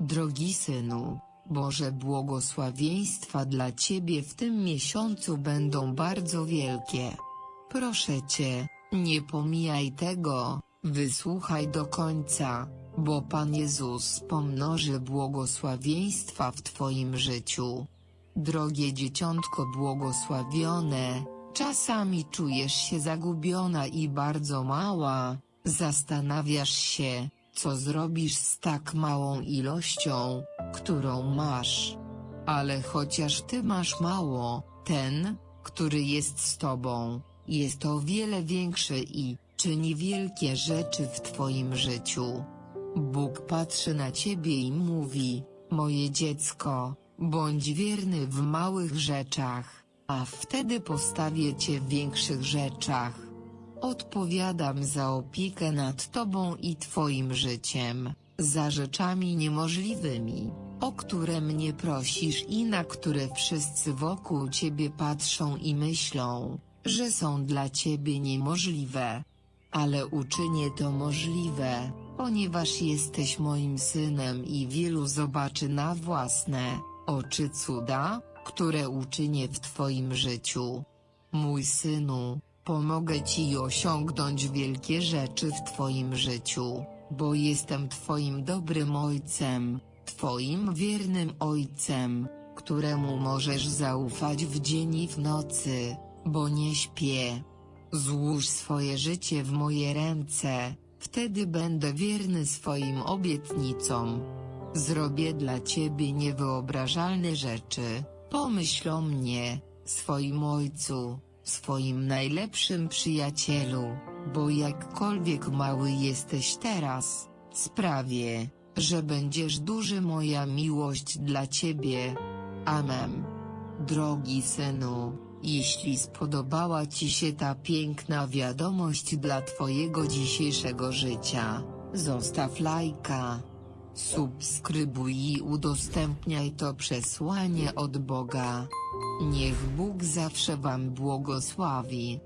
Drogi synu, Boże błogosławieństwa dla Ciebie w tym miesiącu będą bardzo wielkie. Proszę Cię, nie pomijaj tego, wysłuchaj do końca, bo Pan Jezus pomnoży błogosławieństwa w Twoim życiu. Drogie dzieciątko błogosławione, czasami czujesz się zagubiona i bardzo mała, zastanawiasz się, co zrobisz z tak małą ilością, którą masz. Ale chociaż ty masz mało, ten, który jest z tobą, jest o wiele większy i czyni wielkie rzeczy w twoim życiu. Bóg patrzy na ciebie i mówi, moje dziecko, bądź wierny w małych rzeczach, a wtedy postawię cię w większych rzeczach. Odpowiadam za opiekę nad tobą i twoim życiem, za rzeczami niemożliwymi, o które mnie prosisz i na które wszyscy wokół ciebie patrzą i myślą, że są dla ciebie niemożliwe. Ale uczynię to możliwe, ponieważ jesteś moim synem i wielu zobaczy na własne oczy cuda, które uczynię w twoim życiu. Mój synu, pomogę ci osiągnąć wielkie rzeczy w twoim życiu, bo jestem twoim dobrym ojcem, twoim wiernym ojcem, któremu możesz zaufać w dzień i w nocy, bo nie śpię. Złóż swoje życie w moje ręce, wtedy będę wierny swoim obietnicom. Zrobię dla ciebie niewyobrażalne rzeczy, pomyśl o mnie, swoim ojcu, swoim najlepszym przyjacielu, bo jakkolwiek mały jesteś teraz, sprawię, że będziesz duży moja miłość dla ciebie. Amen. Drogi synu, jeśli spodobała Ci się ta piękna wiadomość dla Twojego dzisiejszego życia, zostaw lajka. Subskrybuj i udostępniaj to przesłanie od Boga. Niech Bóg zawsze Wam błogosławi.